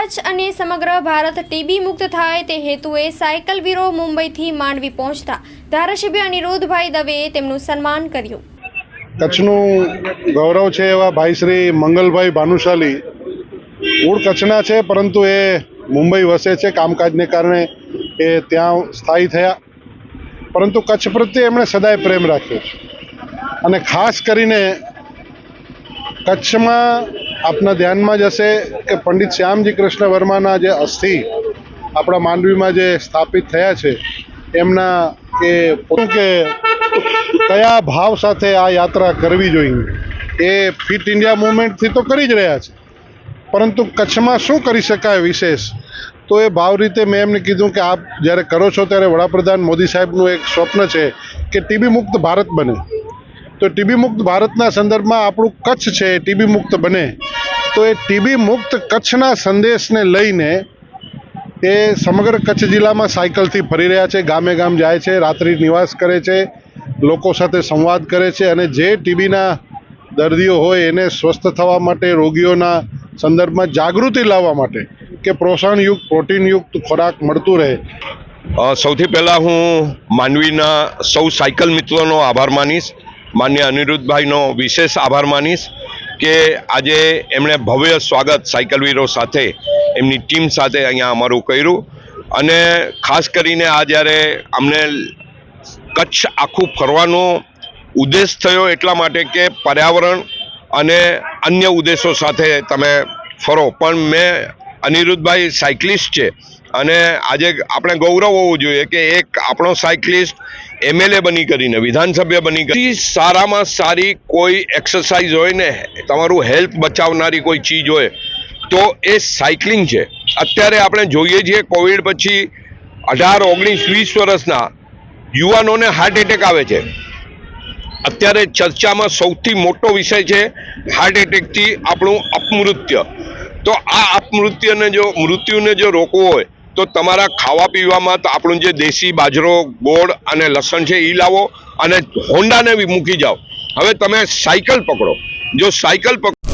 કચ્છ અને સમગ્ર ભારત ટીબી મુક્ત થાય તે હેતુએ સાયકલ વીરો મુંબઈથી માંડવી પહોંચતા ધારાસભ્ય અનિરુદ્ધભાઈ દવેએ તેમનું સન્માન કર્યું. કચ્છનું ગૌરવ છે એવા ભાઈ શ્રી મંગલભાઈ ભાનુશાલી. મૂળ કચ્છના છે, પરંતુ એ મુંબઈ વસે છે, કામકાજને કારણે એ ત્યાં સ્થાયી થયા. પરંતુ કચ્છ પ્રત્યે એમણે સદાય પ્રેમ રાખ્યો છે. અને ખાસ કરીને કચ્છમાં આપના ધ્યાનમાં જ હશે કે પંડિત શ્યામજી કૃષ્ણ વર્માના જે અસ્થિ આપણા માંડવીમાં જે સ્થાપિત થયા છે, એમના પોતું કે કયા ભાવ સાથે આ યાત્રા કરવી જોઈએ? એ ફિટ ઇન્ડિયા મુવમેન્ટથી તો કરી જ રહ્યા છે. પરંતુ કચ્છમાં શું કરી શકાય વિશેષ? તો એ ભાવ રીતે મેં એમને કીધું કે આપ જ્યારે કરો છો ત્યારે વડાપ્રધાન મોદી સાહેબનું એક સ્વપ્ન છે કે ટીબી મુક્ત ભારત બને. તો ટીબી મુક્ત ભારતના સંદર્ભમાં આપણું કચ્છ છે ટીબી મુક્ત બને. તો એ ટીબી મુક્ત કચ્છના સંદેશને લઈને એ સમગ્ર કચ્છ જિલ્લામાં સાયકલથી ફરી રહ્યા છે, ગામે ગામ જાય છે, રાત્રિ નિવાસ કરે છે, લોકો સાથે સંવાદ કરે છે અને જે ટીબીના દર્દીઓ હોય એને સ્વસ્થ થવા માટે, રોગીઓના સંદર્ભમાં જાગૃતિ લાવવા માટે કે પ્રોત્સાહનયુક્ત પ્રોટીનયુક્ત ખોરાક મળતું રહે. સૌથી પહેલાં હું માનવીના સૌ સાયકલ મિત્રોનો આભાર માનીશ. માન્ય અનિરુદ્ધભાઈનો વિશેષ આભાર માનીશ કે આજે એમણે ભવ્ય સ્વાગત સાયકલ વીરો સાથે એમની ટીમ સાથે અહીંયા અમારું કર્યું. અને ખાસ કરીને આ જ્યારે અમને કચ્છ આખું ફરવાનો ઉદ્દેશ થયો એટલા માટે કે પર્યાવરણ અને અન્ય ઉદ્દેશો સાથે તમે ફરો. પણ મેં અનિરુદ્ધભાઈ સાયકલિસ્ટ છે. અને આજે આપણે ગૌરવ હોવું જોઈએ કે એક આપણો સાયકલિસ્ટ એમએલએ બની કરીને, વિધાનસભ્ય બની કરી. સારામાં સારી કોઈ એક્સરસાઇઝ હોય ને, તમારું હેલ્થ બચાવનારી કોઈ ચીજ હોય, તો એ સાયકલિંગ છે. અત્યારે આપણે જોઈએ છીએ કોવિડ પછી અઢાર, ઓગણીસ, વીસ વર્ષના યુવાનોને હાર્ટ એટેક આવે છે. અત્યારે ચર્ચામાં સૌથી મોટો વિષય છે હાર્ટ એટેકથી આપણું અપમૃત્યુ. તો આ અપમૃત્યુને જો, મૃત્યુને જો રોકવું હોય, તો તમારા ખાવા પીવામાં તો આપણું જે દેશી બાજરો, ગોળ અને લસણ છે એ લાવો અને હોન્ડાને મૂકી જાઓ. હવે તમે સાયકલ પકડો. જો સાયકલ પકડો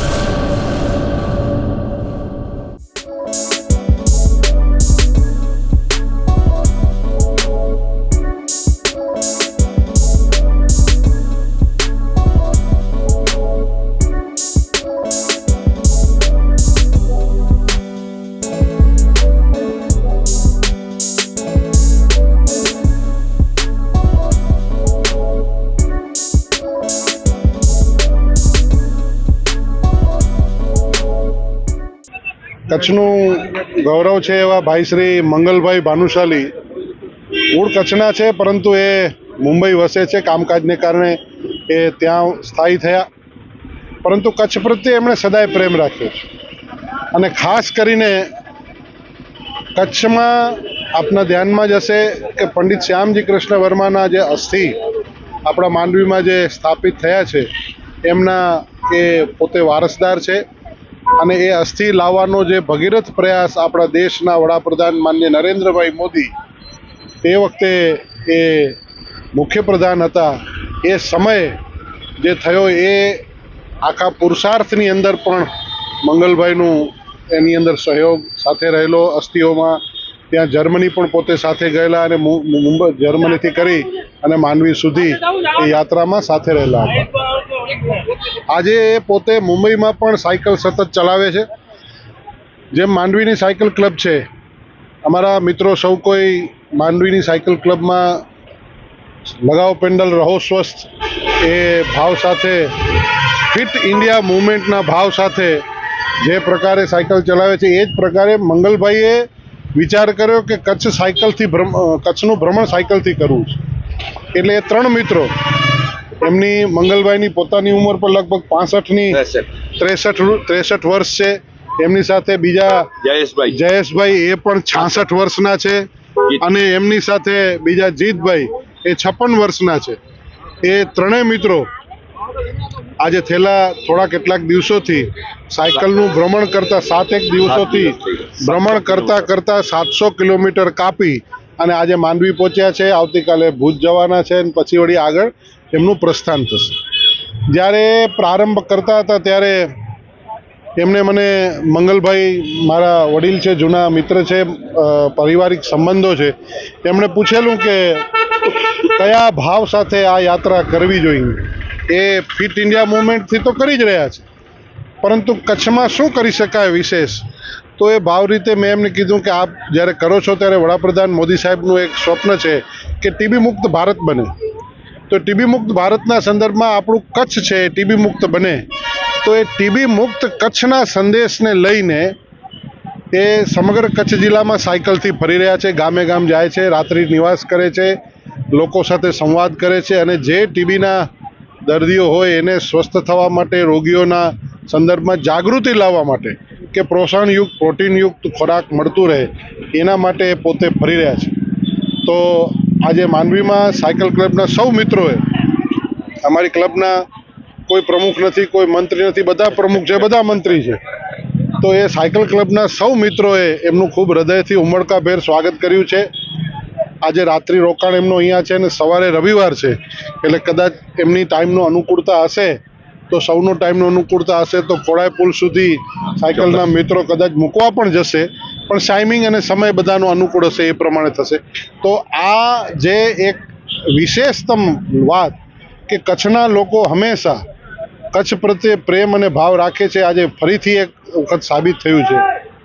કચ્છનું ગૌરવ છે એવા ભાઈ શ્રી મંગલભાઈ ભાનુશાલી. મૂળ કચ્છના છે, પરંતુ એ મુંબઈ વસે છે. કામકાજને કારણે એ ત્યાં સ્થાયી થયા. પરંતુ કચ્છ પ્રત્યે એમણે સદાય પ્રેમ રાખ્યો છે. અને ખાસ કરીને કચ્છમાં આપના ધ્યાનમાં જ હશે કે પંડિત શ્યામજી કૃષ્ણ વર્માના જે અસ્થિ આપણા માંડવીમાં જે સ્થાપિત થયા છે, એમના એ પોતે વારસદાર છે. અને એ અસ્થિ લાવવાનો જે ભગીરથ પ્રયાસ આપણા દેશના વડાપ્રધાન માન્ય નરેન્દ્રભાઈ મોદી તે વખતે એ મુખ્યપ્રધાન હતા. એ સમયે જે થયો એ આખા પુરુષાર્થની અંદર પણ મંગલભાઈનું એની અંદર સહયોગ સાથે રહેલો, અસ્થિઓમાં ત્યાં જર્મની પણ પોતે સાથે ગયેલા અને મુંબઈ, જર્મનીથી કરી અને માનવી સુધી એ યાત્રામાં સાથે રહેલા હતા. આજે એ પોતે મુંબઈમાં પણ સાયકલ સતત ચલાવે છે. જેમ માંડવીની સાયકલ ક્લબ છે, અમારા મિત્રો સૌ કોઈ માંડવીની સાયકલ ક્લબમાં લગાવ પેન્ડલ, રહો સ્વસ્થ, એ ભાવ સાથે, ફિટ ઇન્ડિયા મુવમેન્ટના ભાવ સાથે જે પ્રકારે સાયકલ ચલાવે છે, એ જ પ્રકારે મંગલભાઈએ વિચાર કર્યો કે કચ્છ સાયકલથી ભ્રમ કચ્છનું ભ્રમણ સાયકલથી કરવું છે. એટલે એ ત્રણ મિત્રો એમની મંગલભાઈની પોતાની ઉંમર પર લગભગ પાસઠની ત્રેસઠ. ત્રેસઠ વર્ષ છે. એમની સાથે બીજા જયેશભાઈ. જયેશભાઈ એ પણ છાસઠ વર્ષના છે અને એમની સાથે બીજા જીતભાઈ એ છપ્પન વર્ષના છે. એ ત્રણેય મિત્રો આજે થેલા થોડા કેટલાક દિવસોથી સાયકલનું ભ્રમણ કરતા સાતેક દિવસોથી ભ્રમણ કરતા કરતા સાતસો કિલોમીટર કાપી અને આજે માંડવી પહોંચ્યા છે. આવતીકાલે ભુજ જવાના છે અને પછી વળી આગળ એમનું પ્રસ્થાન થશે. જ્યારે પ્રારંભ કરતા હતા ત્યારે એમને મને મંગલભાઈ મારા વડીલ છે, જૂના મિત્ર છે પારિવારિક સંબંધો છે, એમણે પૂછેલું કે કયા ભાવ સાથે આ યાત્રા કરવી જોઈએ? એ ફિટ ઇન્ડિયા મુવમેન્ટથી તો કરી જ રહ્યા છે. પરંતુ કચ્છમાં શું કરી શકાય વિશેષ? તો એ ભાવ રીતે મેં એમને કીધું કે આપ જ્યારે કરો છો ત્યારે વડાપ્રધાન મોદી સાહેબનું એક સ્વપ્ન છે કે ટીબી મુક્ત ભારત બને. તો ટીબી મુક્ત ભારતના સંદર્ભમાં આપણું કચ્છ છે ટીબી મુક્ત બને. તો એ ટીબી મુક્ત કચ્છના સંદેશને લઈને એ સમગ્ર કચ્છ જિલ્લામાં સાયકલથી ફરી રહ્યા છે, ગામે ગામ જાય છે, રાત્રિ નિવાસ કરે છે, લોકો સાથે સંવાદ કરે છે અને જે ટીબીના દર્દીઓ હોય એને સ્વસ્થ થવા માટે, રોગીઓના સંદર્ભમાં જાગૃતિ લાવવા માટે કે પ્રોત્સાહનયુક્ત પ્રોટીનયુક્ત ખોરાક મળતું રહે, એના માટે પોતે ફરી રહ્યા છે. તો આજે માંડવીમાં સાયકલ ક્લબના સૌ મિત્રોએ અમારી ક્લબના કોઈ પ્રમુખ નથી કોઈ મંત્રી નથી બધા પ્રમુખ છે બધા મંત્રી છે. તો એ સાયકલ ક્લબના સૌ મિત્રોએ એમનું ખૂબ હૃદયથી ઉમળકાભેર સ્વાગત કર્યું છે. આજે રાત્રિ રોકાણ એમનું અહીંયા છે અને સવારે રવિવાર છે એટલે કદાચ એમની ટાઈમનો અનુકૂળતા હશે તો સૌનો ટાઈમનો અનુકૂળતા હશે તો ખોડાય પુલ સુધી સાયકલના મિત્રો કદાચ મૂકવા પણ જશે. પણ ટાઈમિંગ અને સમય બધાનો અનુકૂળ હશે એ પ્રમાણે થશે. તો આ જે એક વિશેષતમ વાત કે કચ્છના લોકો હંમેશા કચ્છ પ્રત્યે પ્રેમ અને ભાવ રાખે છે, આજે ફરીથી એક વખત સાબિત થયું છે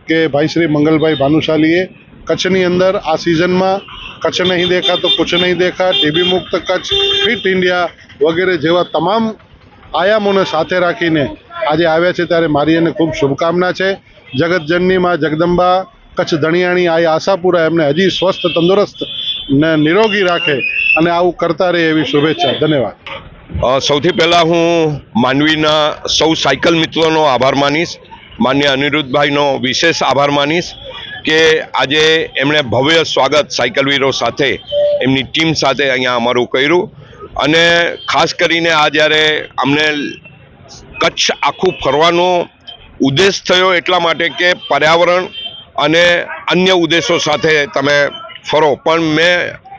કે ભાઈ શ્રી મંગલભાઈ ભાનુશાલીએ કચ્છની અંદર આ સિઝનમાં કચ્છ નહીં દેખા તો કુછ નહીં દેખા, ટીબી મુક્ત કચ્છ, ફિટ ઇન્ડિયા વગેરે જેવા તમામ આયામોને સાથે રાખીને આજે આવ્યા છે ત્યારે મારી એને ખૂબ શુભકામના છે. જગતજનની માં જગદંબા, કચ્છ ધણિયાણી આ આશાપુરા એમને હજી સ્વસ્થ, તંદુરસ્ત ને નિરોગી રાખે અને આવું કરતા રહે એવી શુભેચ્છા. ધન્યવાદ. સૌથી પહેલાં હું માનવીના સૌ સાયકલ મિત્રોનો આભાર માનીશ. માન્ય અનિરુદ્ધભાઈનો વિશેષ આભાર માનીશ કે આજે એમણે ભવ્ય સ્વાગત સાયકલવીરો સાથે, એમની ટીમ સાથે અહીંયા અમારું કર્યું. અને ખાસ કરીને આ જ્યારે અમને કચ્છ આખું ફરવાનો ઉદ્દેશ થયો એટલા માટે કે પર્યાવરણ અને અન્ય ઉદ્દેશો સાથે તમે ફરો. પણ મેં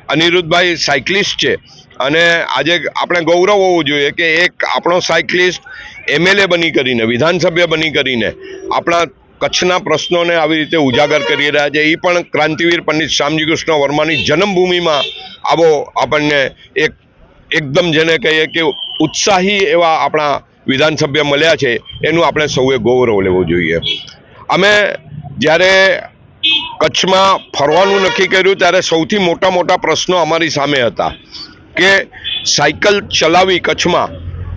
અનિરુદ્ધભાઈ સાયકલિસ્ટ છે અને આજે આપણે ગૌરવ હોવું જોઈએ કે એક આપણો સાયકલિસ્ટ એમએલએ બની કરીને, વિધાનસભ્ય બની કરીને આપણા કચ્છના પ્રશ્નોને આવી રીતે ઉજાગર કરી રહ્યા છે. એ પણ ક્રાંતિવીર પંડિત શ્યામજી કૃષ્ણ વર્માની જન્મભૂમિમાં આવો આપણને એક, એકદમ જેને કહીએ કે ઉત્સાહી એવા આપણા વિધાનસભ્ય મળ્યા છે, એનું આપણે સૌએ ગૌરવ લેવું જોઈએ. અમે જ્યારે કચ્છમાં ફરવાનું નક્કી કર્યું, ત્યારે સૌથી મોટા મોટા પ્રશ્નો અમારી સામે હતા કે સાયકલ ચલાવી કચ્છમાં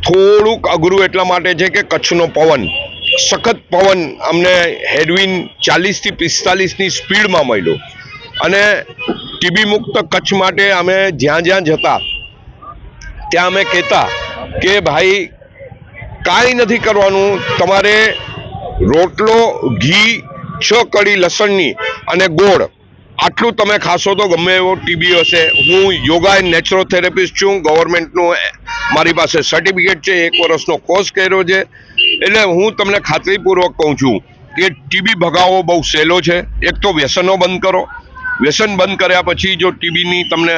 થોડુંક અઘરું એટલા માટે છે કે કચ્છનો પવન, સખત પવન અમને હેડવિન ચાલીસથી પિસ્તાલીસની સ્પીડમાં મળ્યો. અને ટીબી મુક્ત કચ્છ માટે અમે જ્યાં જ્યાં જતા, ત્યાં અમે કહેતા કે ભાઈ કાંઈ નથી કરવાનું. તમારે રોટલો, ઘી, છ કડી લસણની અને ગોળ. આટલું તમે ખાશો તો ગમે એવો ટીબી હશે. હું યોગા એન્ડ નેચરોથેરાપિસ્ટ છું. ગવર્મેન્ટનું મારી પાસે સર્ટિફિકેટ છે. એક વર્ષનો કોર્સ કર્યો છે. એટલે હું તમને ખાતરીપૂર્વક કહું છું કે ટીબી ભગાવવો બહુ સહેલો છે. એક તો વ્યસનો બંધ કરો. વ્યસન બંધ કર્યા પછી જો ટીબીની તમને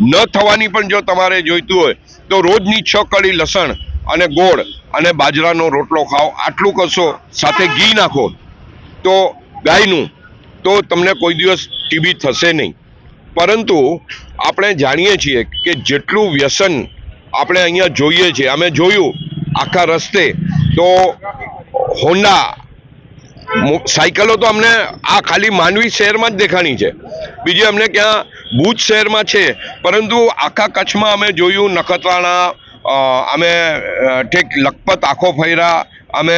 ન થવાની પણ જો તમારે જોઈતું હોય, તો રોજની છ કડી લસણ અને ગોળ અને બાજરાનો રોટલો ખાઓ, આટલું કરશો, સાથે ઘી નાખો, તો ગાયનું, તો તમને કોઈ દિવસ ટીબી થશે નહીં. પરંતુ આપણે જાણીએ છીએ કે જેટલું વ્યસન આપણે અહીંયા જોઈએ છીએ અમે જોયું આખા રસ્તે, તો હોન્ડા સાયકલો તો અમને આ ખાલી માનવી શહેરમાં જ દેખાણી છે. બીજી અમને ક્યાં ભુજ શહેરમાં છે, પરંતુ આખા કચ્છમાં અમે જોયું નખત્રાણા અમે ઠેક લખપત આખો ફર્યા, અમે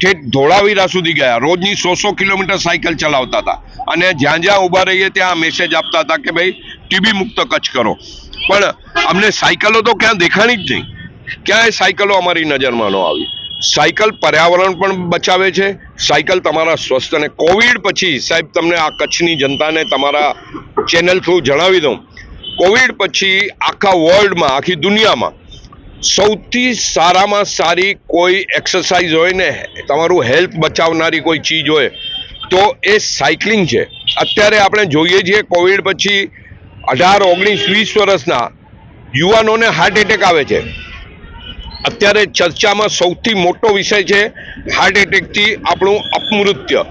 ઠેક ધોળાવીરા સુધી ગયા. રોજની સો સો કિલોમીટર સાયકલ ચલાવતા હતા. અને જ્યાં જ્યાં ઊભા રહીએ ત્યાં મેસેજ આપતા હતા કે ભાઈ, ટીબી મુક્ત કચ્છ કરો. પણ અમને સાયકલો તો ક્યાં દેખાણી જ નહીં. ક્યાંય સાયકલો અમારી નજરમાં ન આવી. સાયકલ પર્યાવરણ પણ બચાવે છે. સાયકલ તમારા સ્વસ્થ અને કોવિડ પછી સાહેબ તમને આ કચ્છની જનતાને તમારા ચેનલ થ્રુ જણાવી દઉં. કોવિડ પછી આખા વર્લ્ડમાં આખી દુનિયામાં સૌથી સારામાં સારી કોઈ એક્સરસાઇઝ હોય ને, તમારું હેલ્થ બચાવનારી કોઈ ચીજ હોય, તો એ સાયકલિંગ છે. અત્યારે આપણે જોઈએ છીએ કોવિડ પછી અઢાર, ઓગણીસ, વીસ વર્ષના યુવાનોને હાર્ટ એટેક આવે છે. અત્યારે ચર્ચામાં સૌથી મોટો વિષય છે હાર્ટ એટેકથી આપણું અપમૃત્ય.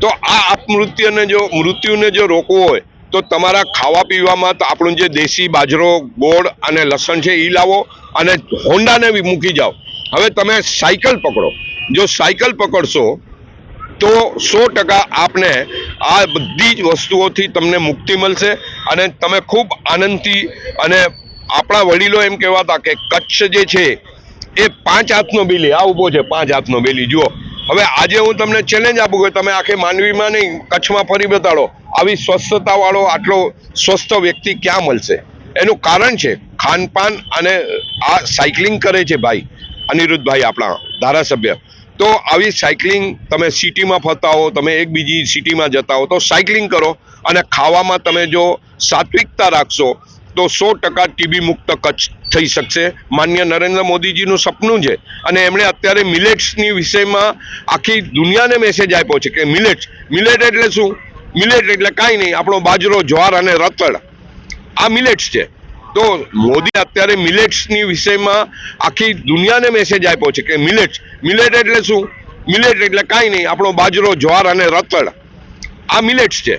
તો આ અપમૃત્યને જો, મૃત્યુને જો રોકવું હોય તો તમારા ખાવા પીવામાં આપણું જે દેશી બાજરો, ગોળ અને લસણ છે એ લાવો અને હોન્ડાને મૂકી જાઓ. હવે તમે સાયકલ પકડો. જો સાયકલ પકડશો, તો સો ટકા આપને આ બધી જ વસ્તુઓથી તમને મુક્તિ મળશે અને તમે ખૂબ આનંદથી અને આપણા વડીલો એમ કહેવાતા કે કચ્છ જે છે, એ પાંચ હાથનો બેલી. આ ઊભો છે, પાંચ હાથનો બેલી. જુઓ. હવે આજે હું તમને ચેલેન્જ આપું કે તમે આખે માંડવીમાં નહીં, કચ્છમાં ફરી બતાડો. આવી સ્વસ્થતાવાળો, આટલો સ્વસ્થ વ્યક્તિ ક્યાં મળશે? એનું કારણ છે, ખાનપાન અને આ સાયકલિંગ કરે છે ભાઈ, અનિરુદ્ધભાઈ આપણા ધારાસભ્ય. તો આવી સાયકલિંગ તમે સિટીમાં ફરતા હો, તમે એક બીજી સિટીમાં જતા હો, તો સાયકલિંગ કરો અને ખાવામાં તમે જો સાત્વિકતા રાખશો, તો સો ટકા ટીબી મુક્ત કચ્છ થઈ શકશે. માન્ય નરેન્દ્ર મોદીજીનું સપનું છે અને એમણે અત્યારે મિલેટ્સની વિષયમાં આખી દુનિયાને મેસેજ આપ્યો છે કે મિલેટ્સ, મિલેટ એટલે શું? મિલેટ એટલે કાંઈ નહીં, આપણો બાજરો, જ્વાર અને રતળ, આ મિલેટ્સ છે. તો મોદી અત્યારે મિલેટ્સની વિષયમાં આખી દુનિયાને મેસેજ આપ્યો છે કે મિલેટ્સ મિલેટ એટલે શું? મિલેટ એટલે કાંઈ નહીં, આપણો બાજરો, જ્વાર અને રતળ, આ મિલેટ્સ છે.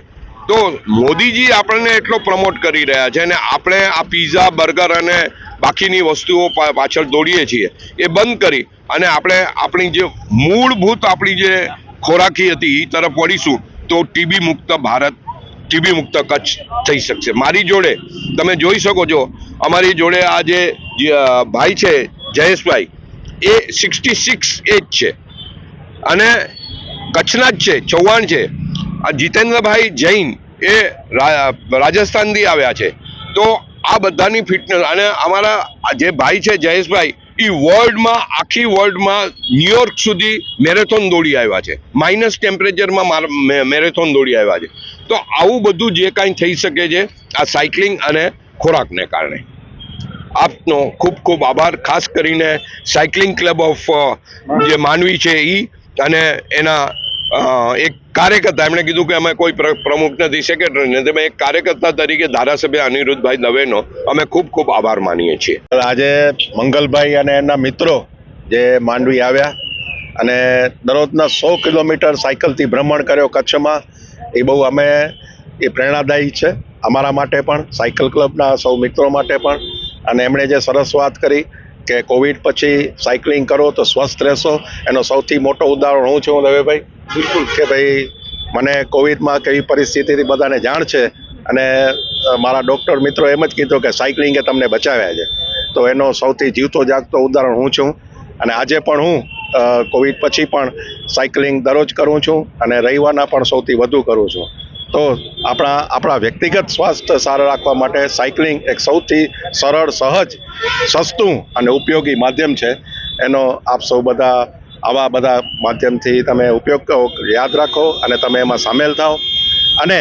તો મોદીજી આપણને એટલો પ્રમોટ કરી રહ્યા છે અને આપણે આ પીઝા બર્ગર અને બાકીની વસ્તુઓ પાછળ દોડીએ છીએ. એ બંધ કરી અને આપણે આપણી જે મૂળભૂત આપણી જે ખોરાકી હતી એ તરફ વળીશું. તો ટીબી મુક્ત ભારત, ટીબી મુક્ત કચ્છ થઈ શકશે. મારી જોડે તમે જોઈ શકો છો, અમારી જોડે આ જે ભાઈ છે, જયેશભાઈ, એ સિક્સટી સિક્સ એજ છે. અને કચ્છના જ છે, ચૌહાણ છે. આ જીતેન્દ્રભાઈ જૈન એ રાજસ્થાનથી આવ્યા છે. તો આ બધાની ફિટનેસ અને અમારા જે ભાઈ છે, જયેશભાઈ એ વર્લ્ડમાં આખી વર્લ્ડમાં ન્યુયોર્ક સુધી મેરેથોન દોડી આવ્યા છે. માઇનસ ટેમ્પરેચરમાં મેરેથોન દોડી આવ્યા છે. તો આવું બધું જે કાંઈ થઈ શકે છે, આ સાયકલિંગ અને ખોરાકને કારણે. આપનો ખૂબ ખૂબ આભાર. ખાસ કરીને સાયકલિંગ ક્લબ ઓફ જે માનવી છે એ અને એના એક કાર્યકર્તા, એમણે કીધું કે અમે કોઈ પ્ર- પ્રમુખ નથી, સેક્રેટરી નથી. અમે એક કાર્યકર્તા તરીકે ધારાસભ્ય અનિરુદ્ધભાઈ દવેનો અમે ખૂબ ખૂબ આભાર માનીએ છીએ. આજે મંગલભાઈ અને એના મિત્રો જે માંડવી આવ્યા અને દરરોજના સો કિલોમીટર સાયકલથી ભ્રમણ કર્યો કચ્છમાં, એ બહુ અમે, એ પ્રેરણાદાયી છે. અમારા માટે પણ, સાયકલ ક્લબના સૌ મિત્રો માટે પણ. અને એમણે જે સરસ વાત કરી કે કોવિડ પછી સાયકલિંગ કરો તો સ્વસ્થ રહેશો. એનો સૌથી મોટો ઉદાહરણ હું છું દવેભાઈ. બિલકુલ. કે ભાઈ મને કોવિડમાં કેવી પરિસ્થિતિથી બધાને જાણ છે અને મારા ડૉક્ટર મિત્રો એમ જ કીધું કે સાયકલિંગે તમને બચાવ્યા છે. તો એનો સૌથી જીવતો જાગતો ઉદાહરણ હું છું. અને આજે પણ હું કોવિડ પછી પણ સાયકલિંગ દરરોજ કરું છું અને રવિવારના પણ સૌથી વધુ કરું છું. તો આપણા આપણા વ્યક્તિગત સ્વાસ્થ્ય સારા રાખવા માટે સાયકલિંગ એક સૌથી સરળ, સહજ, સસ્તું અને ઉપયોગી માધ્યમ છે. એનો આપ સૌ બધા આવા બધા માધ્યમથી તમે ઉપયોગ યાદ રાખો અને તમે એમાં સામેલ થાઓ. અને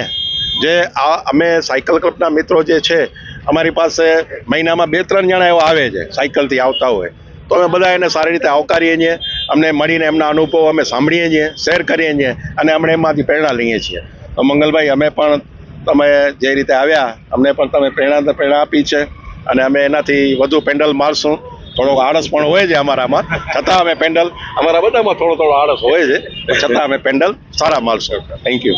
જે આ અમે સાયકલ ક્લબના મિત્રો જે છે, અમારી પાસે મહિનામાં બે ત્રણ જણા એવા આવે છે, સાયકલથી આવતા હોય. તો અમે બધા એને સારી રીતે આવકારીએ છીએ, અમને મળીને એમના અનુભવો અમે સાંભળીએ છીએ, શેર કરીએ છીએ અને અમે એમાંથી પ્રેરણા લઈએ છીએ. તો મંગલભાઈ, અમે પણ તમે જે રીતે આવ્યા, અમને પણ તમે પ્રેરણા પ્રેરણા આપી છે અને અમે એનાથી વધુ પેન્ડલ મારશું. થોડોક આળસ પણ હોય છે અમારામાં. છતાં અમે પેન્ડલ, અમારા બધામાં થોડો થોડો આળસ હોય છે. છતાં અમે પેન્ડલ સારા મારશું. Thank you